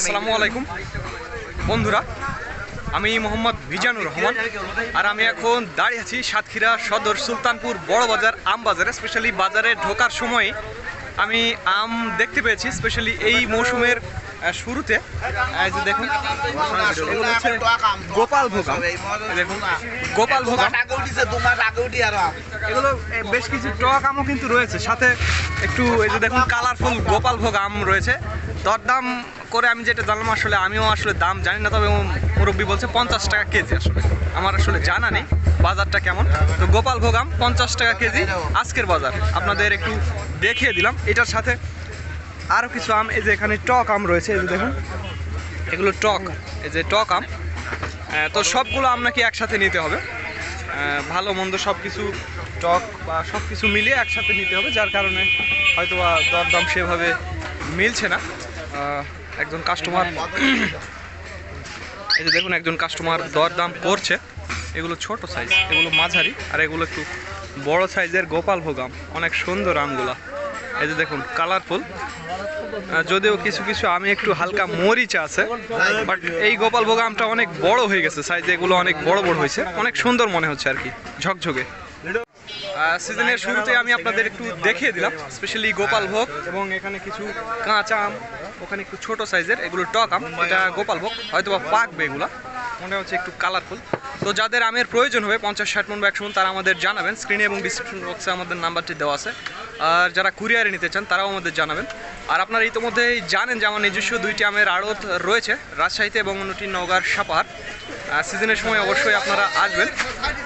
আসসালামু আলাইকুম। বন্ধুরা, আমি মোহাম্মদ মিজানুর রহমান আর আমি এখন দাঁড়িয়ে আছি সাতক্ষীরা সদর সুলতানপুর বড় বাজার, আম বাজারে স্পেশালি বাজারে ঢোকার সময় আমি আম দেখতে পেয়েছি স্পেশালি এই মৌসুমের শুরুতে। দেখুন গোপাল ভোগ দেখুন, গোপাল ভোগ। এগুলো বেশ কিছু টক আমও কিন্তু রয়েছে। সাথে একটু, এই যে দেখুন কালারফুল গোপাল ভোগ আম রয়েছে। দরদাম করে আমি যেটা জানলাম, আসলে আমিও আসলে দাম জানি না, তবে মুরব্বী বলছে পঞ্চাশ টাকা কেজি আসলে। আমার আসলে জানা নেই বাজারটা কেমন। তো গোপাল ভোগ আম পঞ্চাশ টাকা কেজি আজকের বাজার। আপনাদের একটু দেখিয়ে দিলাম। এটার সাথে আরও কিছু আম, এই যে এখানে টক আম রয়েছে, এই যে দেখুন। এগুলো টক, এই যে টক আম। তো সবগুলো আম নাকি একসাথে নিতে হবে। ভালো, মন্দ সব কিছু টক বা সব কিছু মিলিয়ে একসাথে নিতে হবে, যার কারণে হয়তো বা দরদাম সেভাবে মিলছে না। একজন কাস্টমার এই যে দেখুন, একজন কাস্টমার দরদাম করছে। এগুলো ছোট সাইজ এগুলো মাঝারি, আর এগুলো একটু বড় সাইজের গোপাল ভোগ আম অনেক সুন্দর আমগুলা। এই যে দেখুন কালারফুল যদিও কিছু কিছু আমি একটু হালকা মরিচ আছে বাট এই গোপাল ভোগ আমটা অনেক বড় হয়ে গেছে সাইজে এগুলো অনেক বড় বড় হয়েছে, অনেক সুন্দর মনে হচ্ছে আর কি, ঝকঝকে। সিজনের শুরুতে আমি আপনাদের একটু দেখিয়ে দিলাম স্পেশালি গোপাল ভোগ এবং এখানে কিছু কাঁচা আম, ওখানে একটু ছোট সাইজের এগুলো টক আম, এটা গোপাল ভোগ হয়তো বা পাকবে এগুলা, মনে হচ্ছে একটু কালারফুল তো যাদের আমের প্রয়োজন হবে, পঞ্চাশ ষাট মন বা একশো মন, তারা আমাদের জানাবেন স্ক্রিনে এবং ডিসক্রিপশন বক্সে আমাদের নাম্বারটি দেওয়া আছে। আর যারা কুরিয়ারে নিতে চান, তারাও আমাদের জানাবেন। আর আপনারা ইতিমধ্যেই জানেন যে আমার নিজস্ব দুইটি আমের আড়ত রয়েছে, রাজশাহীতে এবং অন্যটি নওগাঁর সাপাহার। সিজনের সময় অবশ্যই আপনারা আসবেন।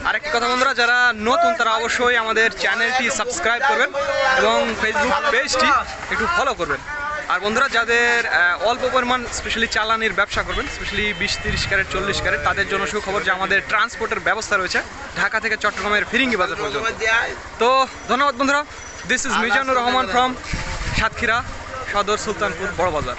আরেকটি কথা বন্ধুরা, যারা নতুন, তারা অবশ্যই আমাদের চ্যানেলটি সাবস্ক্রাইব করবেন এবং ফেসবুক পেজটি একটু ফলো করবেন। আর বন্ধুরা, যাদের অল্প পরিমাণ স্পেশালি চালানির ব্যবসা করবেন স্পেশালি বিশ, তিরিশ ক্যারেট, চল্লিশ ক্যারেট, তাদের জন্য সুখবর যে আমাদের ট্রান্সপোর্টের ব্যবস্থা রয়েছে, ঢাকা থেকে চট্টগ্রামের ফিরিঙ্গি বাজার পর্যন্ত। তো, ধন্যবাদ বন্ধুরা। This is Mizanur Rahman from Satkhira Sadar Sultanpur বড় বাজার